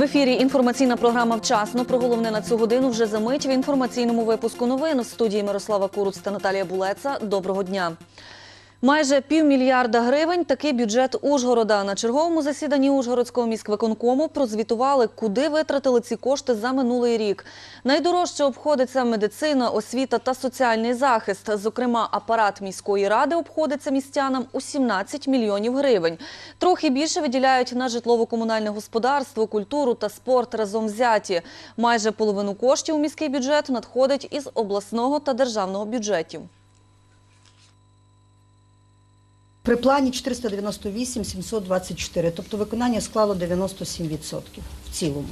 В ефірі інформаційна програма вчасно. Про головне на цю годину вже за мить в інформаційному випуску новин в студії Мирослава Куруц та Наталія Булеца. Доброго дня. Майже півмільярда гривень такий бюджет Ужгорода. На черговому засіданні Ужгородського міськвиконкому прозвітували, куди витратили ці кошти за минулий рік. Найдорожче обходиться медицина, освіта та соціальний захист. Зокрема, апарат міської ради обходиться містянам у 17 мільйонів гривень. Трохи більше виділяють на житлово-комунальне господарство, культуру та спорт разом взяті. Майже половину коштів у міський бюджет надходить із обласного та державного бюджетів. При плані 498 724, тобто виконання склало 97% в цілому.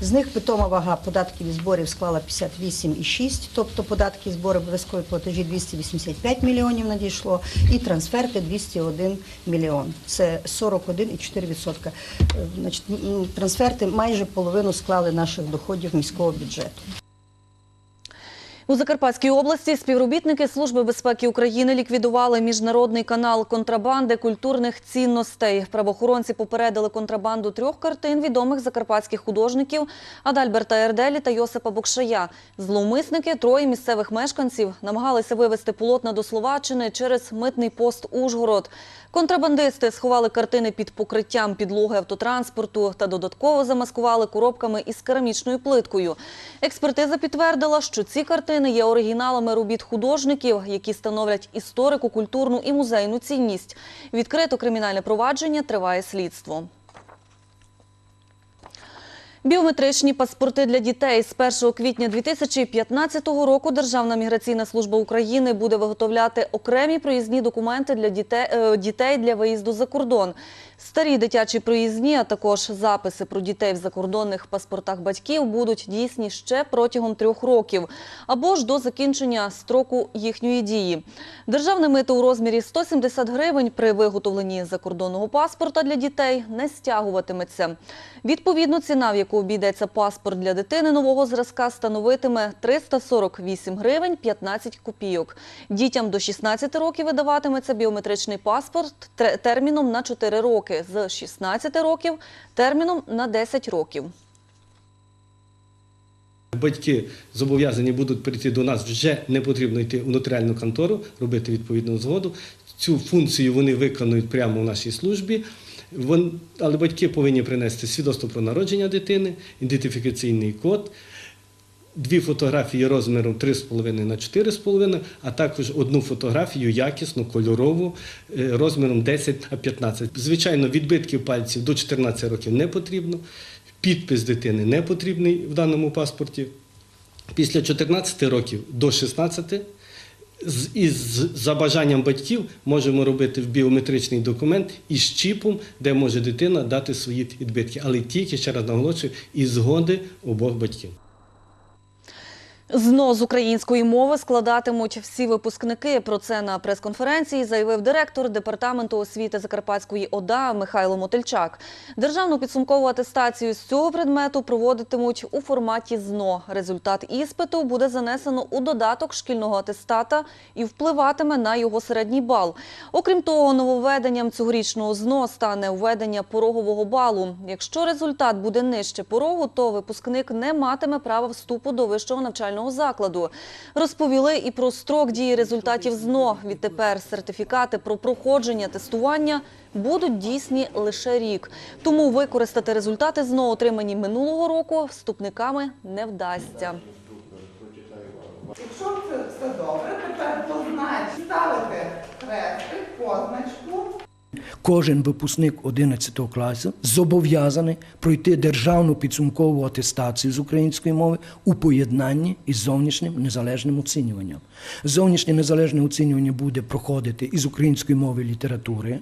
З них питома вага податків і зборів склала 58,6, тобто податки і збори обов'язкові платежі 285 мільйонів надійшло, і трансферти 201 мільйон. Це 41,4%. Е, трансферти майже половину склали наших доходів міського бюджету. У Закарпатській області співробітники Служби безпеки України ліквідували міжнародний канал контрабанди культурних цінностей. Правоохоронці попередили контрабанду трьох картин відомих закарпатських художників Адальберта Ерделі та Йосипа Бокшая. Зловмисники, троє місцевих мешканців, намагалися вивезти полотна до Словаччини через митний пост Ужгород. Контрабандисти сховали картини під покриттям підлоги автотранспорту та додатково замаскували коробками із керамічною плиткою. Експертиза підтвердила, що ці картини є оригіналами робіт художників, які становлять історику, культурну і музейну цінність. Відкрито кримінальне провадження триває слідство. Біометричні паспорти для дітей з 1 квітня 2015 року Державна міграційна служба України буде виготовляти окремі проїзні документи для дітей, е, дітей для виїзду за кордон. Старі дитячі проїзні, а також записи про дітей в закордонних паспортах батьків будуть дійсні ще протягом трьох років або ж до закінчення строку їхньої дії. Державне мито у розмірі 170 гривень при виготовленні закордонного паспорта для дітей не стягуватиметься. Відповідно, ціна, в яку обійдеться паспорт для дитини нового зразка, становитиме 348 гривень 15 копійок. Дітям до 16 років видаватиметься біометричний паспорт терміном на 4 роки, з 16 років терміном на 10 років. Батьки зобов'язані будуть прийти до нас, вже не потрібно йти у нотаріальну контору, робити відповідну згоду. Цю функцію вони виконують прямо у нашій службі. Але батьки повинні принести свідоцтво про народження дитини, ідентифікаційний код, дві фотографії розміром 3,5 на 4,5, а також одну фотографію якісну, кольорову, е, розміром 10 на 15. Звичайно, відбитків пальців до 14 років не потрібно, підпис дитини не потрібний в даному паспорті. Після 14 років до 16 з- із за бажанням батьків можемо робити в біометричний документ із чіпом, де може дитина дати свої відбитки, але тільки ще раз наголошую, із згоди обох батьків. ЗНО з української мови складатимуть всі випускники. Про це на прес-конференції заявив директор департаменту освіти Закарпатської ОДА Михайло Мотильчак. Державну підсумкову атестацію з цього предмету проводитимуть у форматі ЗНО. Результат іспиту буде занесено у додаток шкільного атестата і впливатиме на його середній бал. Окрім того, нововведенням цьогорічного ЗНО стане введення порогового балу. Якщо результат буде нижче порогу, то випускник не матиме права вступу до вищого навчального закладу. Розповіли і про строк дії результатів ЗНО. Відтепер сертифікати про проходження тестування будуть дійсні лише рік. Тому використати результати ЗНО, отримані минулого року, вступниками не вдасться. Якщо це все добре, тепер познач, ставити хрестик, позначку. Кожен випускник 11 класу зобов'язаний пройти державну підсумкову атестацію з української мови у поєднанні із зовнішнім незалежним оцінюванням. Зовнішнє незалежне оцінювання буде проходити із української мови літератури,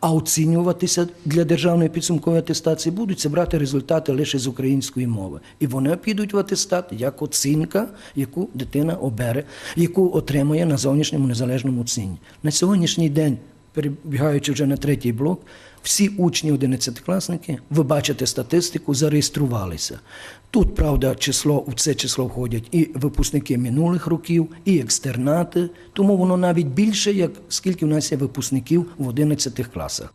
а оцінюватися для державної підсумкової атестації будуть брати результати лише з української мови. І вони підуть в атестат як оцінка, яку дитина обере, яку отримує на зовнішньому незалежному оцінні. На сьогоднішній день перебігаючи вже на третій блок, всі учні 11-класники, ви бачите статистику, зареєструвалися. Тут, правда, число у це число входять і випускники минулих років, і екстернати, тому воно навіть більше, як скільки в нас є випускників в 11 класах.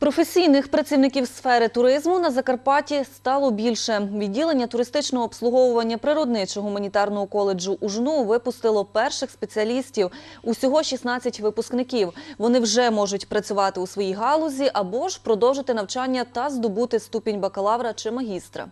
Професійних працівників сфери туризму на Закарпатті стало більше. Відділення туристичного обслуговування природничого гуманітарного коледжу УЖНУ випустило перших спеціалістів. Усього 16 випускників. Вони вже можуть працювати у своїй галузі або ж продовжити навчання та здобути ступінь бакалавра чи магістра.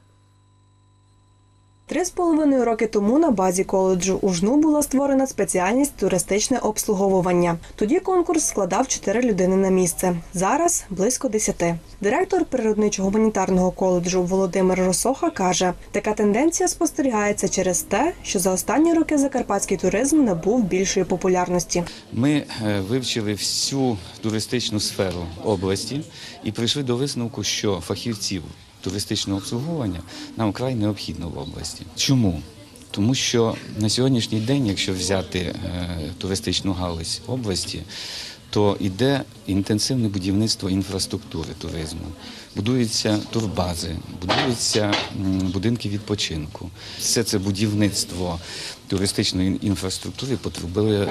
Три з половиною роки тому на базі коледжу УЖНУ була створена спеціальність туристичне обслуговування. Тоді конкурс складав 4 людини на місце. Зараз близько 10. Директор природничо-гуманітарного коледжу Володимир Росоха каже, така тенденція спостерігається через те, що за останні роки закарпатський туризм набув більшої популярності. Ми е, вивчили всю туристичну сферу області і прийшли до висновку, що фахівців туристичного обслуговування нам вкрай необхідно в області. Чому? Тому що на сьогоднішній день, якщо взяти е, туристичну галузь області, то йде інтенсивне будівництво інфраструктури туризму. Будуються турбази, будуються будинки відпочинку. Все це будівництво туристичної інфраструктури потребує е,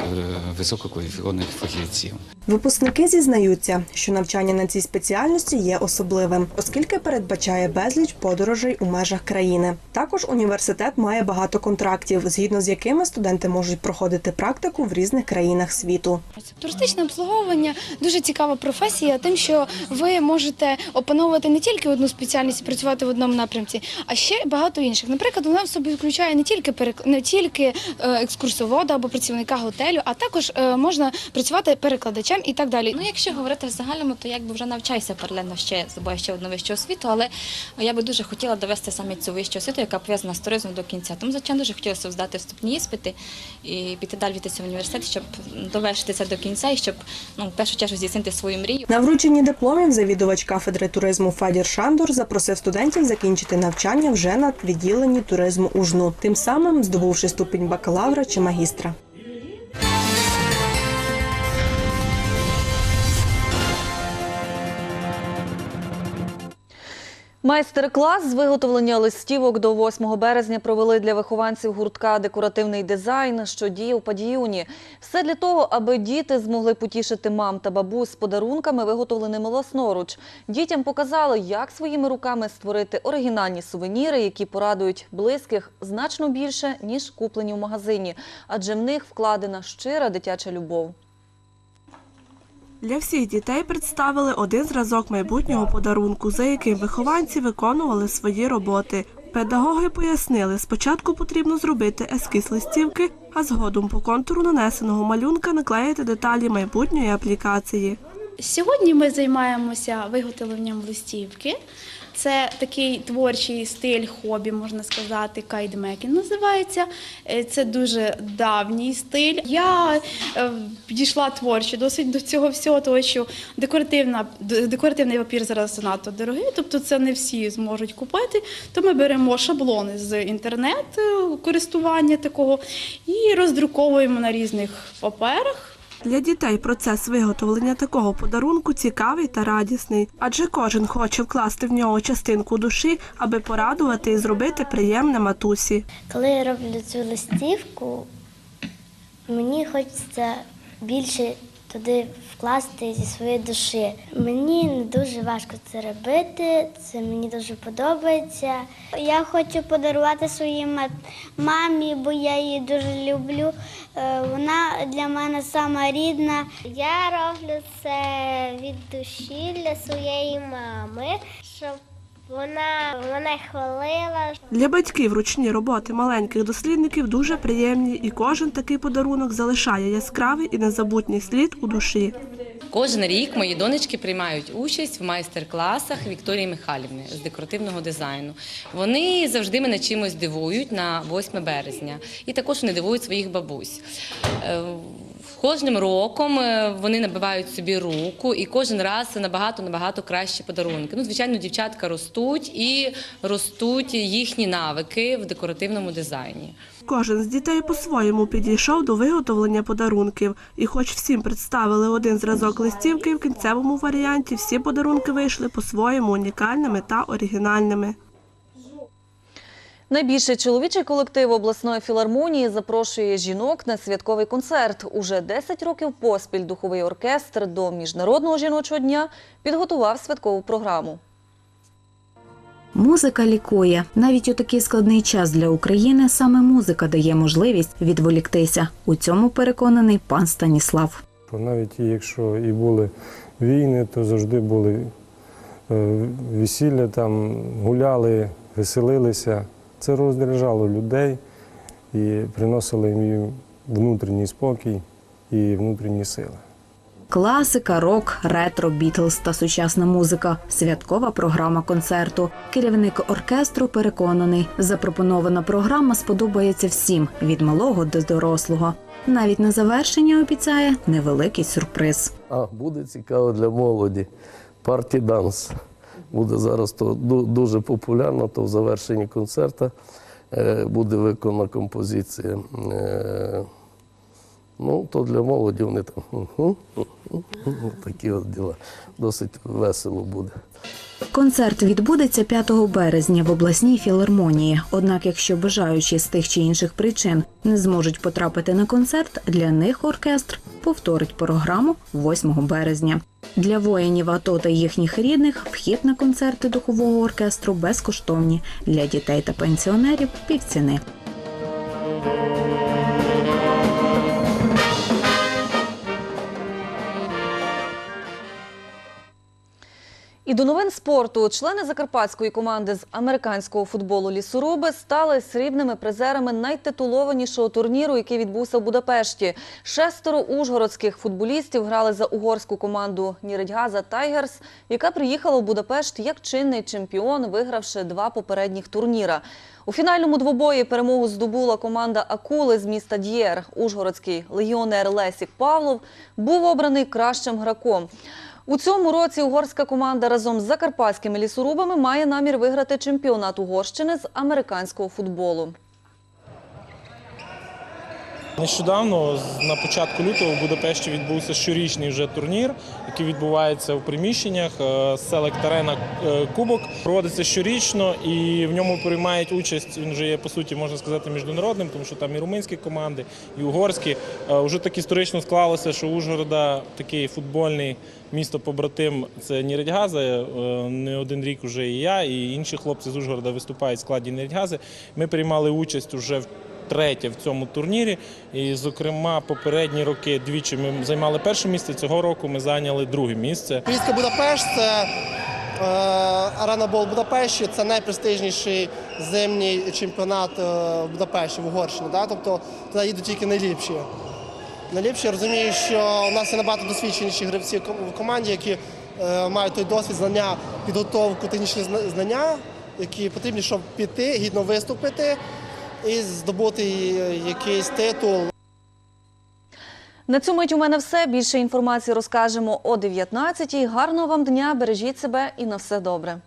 висококваліфікованих фахівців. Випускники зізнаються, що навчання на цій спеціальності є особливим, оскільки передбачає безліч подорожей у межах країни. Також університет має багато контрактів, згідно з якими студенти можуть проходити практику в різних країнах світу. Туристичне обслуговування дуже цікава професія, тим, що ви можете опановувати не тільки одну спеціальність і працювати в одному напрямці, а ще багато інших. Наприклад, вона в собі включає не тільки перек... не тільки е, екскурсовода або працівника готелю, а також е, можна працювати перекладачем і так далі. Ну, якщо говорити в загальному, то якби вже навчаюся паралельно ще здобуваю ще одну вищу освіту, але я би дуже хотіла довести саме цю вищу освіту, яка пов'язана з туризмом до кінця. Тому, звичайно, дуже хотілося здати вступні іспити і піти далі вітися в університет, щоб довершити це до кінця і щоб ну, в першу чергу здійснити свою мрію. На врученні дипломів завідувач кафедри туризму Федір Шандор запросив студентів закінчити навчання вже на відділенні туризму УЖНУ, тим самим здобувши ступінь бакалавра чи магістра. Майстер-клас з виготовлення листівок до 8 березня провели для вихованців гуртка Декоративний дизайн, що діє у Падіюні. Все для того, аби діти змогли потішити мам та бабусь з подарунками, виготовленими власноруч. Дітям показали, як своїми руками створити оригінальні сувеніри, які порадують близьких значно більше, ніж куплені в магазині, адже в них вкладена щира дитяча любов. Для всіх дітей представили один зразок майбутнього подарунку, за яким вихованці виконували свої роботи. Педагоги пояснили, спочатку потрібно зробити ескіз листівки, а згодом по контуру нанесеного малюнка наклеїти деталі майбутньої аплікації. Сьогодні ми займаємося виготовленням листівки. Це такий творчий стиль хобі, можна сказати, кайдмекінг називається. Е, Це дуже давній стиль. Я е, підійшла творчо досить до цього всього, тому що декоративна, декоративний папір зараз занадто дорогий, тобто це не всі зможуть купити. То ми беремо шаблони з інтернету користування такого і роздруковуємо на різних паперах. Для дітей процес виготовлення такого подарунку цікавий та радісний, адже кожен хоче вкласти в нього частинку душі, аби порадувати і зробити приємне матусі. Коли я роблю цю листівку, мені хочеться більше туди вкласти зі своєї душі. Мені не дуже важко це робити, це мені дуже подобається. Я хочу подарувати своїй мамі, бо я її дуже люблю. Е, Вона для мене сама рідна. Я роблю це від душі для своєї мами, щоб вона мене хвалила, Для батьків ручні роботи маленьких дослідників дуже приємні, і кожен такий подарунок залишає яскравий і незабутній слід у душі. Кожен рік мої донечки приймають участь в майстер-класах Вікторії Михайлівни з декоративного дизайну. Вони завжди мене чимось дивують на 8 березня, і також вони дивують своїх бабусь. Е, Кожним роком е, вони набивають собі руку, і кожен раз набагато набагато кращі подарунки. Ну, звичайно, дівчатка ростуть і ростуть їхні навики в декоративному дизайні. Кожен з дітей по-своєму підійшов до виготовлення подарунків, і хоч всім представили один зразок листівки, в кінцевому варіанті всі подарунки вийшли по-своєму унікальними та оригінальними. Найбільший чоловічий колектив обласної філармонії запрошує жінок на святковий концерт. Уже 10 років поспіль духовий оркестр до Міжнародного жіночого дня підготував святкову програму. Музика лікує. Навіть у такий складний час для України саме музика дає можливість відволіктися. У цьому переконаний пан Станіслав. Навіть якщо і були війни, то завжди були е, весілля, там гуляли, веселилися. Це розряджало людей і приносило їм внутрішній спокій і внутрішні сили. Класика, рок, ретро, бітлз та сучасна музика. Святкова програма концерту. Керівник оркестру переконаний, запропонована програма сподобається всім від малого до дорослого. Навіть на завершення обіцяє невеликий сюрприз. А, буде цікаво для молоді. Парті данс. Буде зараз то ду- дуже популярно, то в завершенні концерту е, буде виконана композиція. Ну, то для молоді вони там. Такі от діла. Досить весело буде. Концерт відбудеться 5 березня в обласній філармонії. Однак, якщо бажаючі з тих чи інших причин не зможуть потрапити на концерт, для них оркестр повторить програму 8 березня. Для воїнів АТО та їхніх рідних вхід на концерти духового оркестру безкоштовні. Для дітей та пенсіонерів півціни. І до новин спорту члени закарпатської команди з американського футболу лісоруби стали срібними призерами найтитулованішого турніру, який відбувся в Будапешті. Шестеро ужгородських футболістів грали за угорську команду Ніридьгаза Тайгерс, яка приїхала в Будапешт як чинний чемпіон, вигравши два попередніх турніра. У фінальному двобої перемогу здобула команда Акули з міста Д'єр. Ужгородський легіонер Лесік Павлов був обраний кращим граком. У цьому році угорська команда разом з закарпатськими лісорубами має намір виграти чемпіонат Угорщини з американського футболу. Нещодавно, на початку лютого, в Будапешті відбувся щорічний вже турнір, який відбувається в приміщеннях Select е, Кубок. Проводиться щорічно і в ньому приймають участь. Він вже є по суті, можна сказати, міжнародним, тому що там і румунські команди, і угорські. Е, Уже так історично склалося, що Ужгорода такий футбольний місто побратим це Ніридьгаза. Е, Не один рік вже і я, і інші хлопці з Ужгорода виступають в складі Ніридьгази. Ми приймали участь уже в третє в цьому турнірі. І, зокрема, попередні роки двічі ми займали перше місце. Цього року ми зайняли друге місце. Місто Будапешт це е, Арена Бол Будапешті, це найпрестижніший зимній чемпіонат е, в Будапешті, в Угорщині. Да? Тобто туди їдуть тільки найліпші. Найліпші я розумію, що у нас є набагато досвідченіші гравці в команді, які е, мають той досвід, знання, підготовку, технічні знання, які потрібні, щоб піти, гідно виступити і здобути якийсь титул. На цю мить у мене все. Більше інформації розкажемо о 19-й. Гарного вам дня, бережіть себе і на все добре.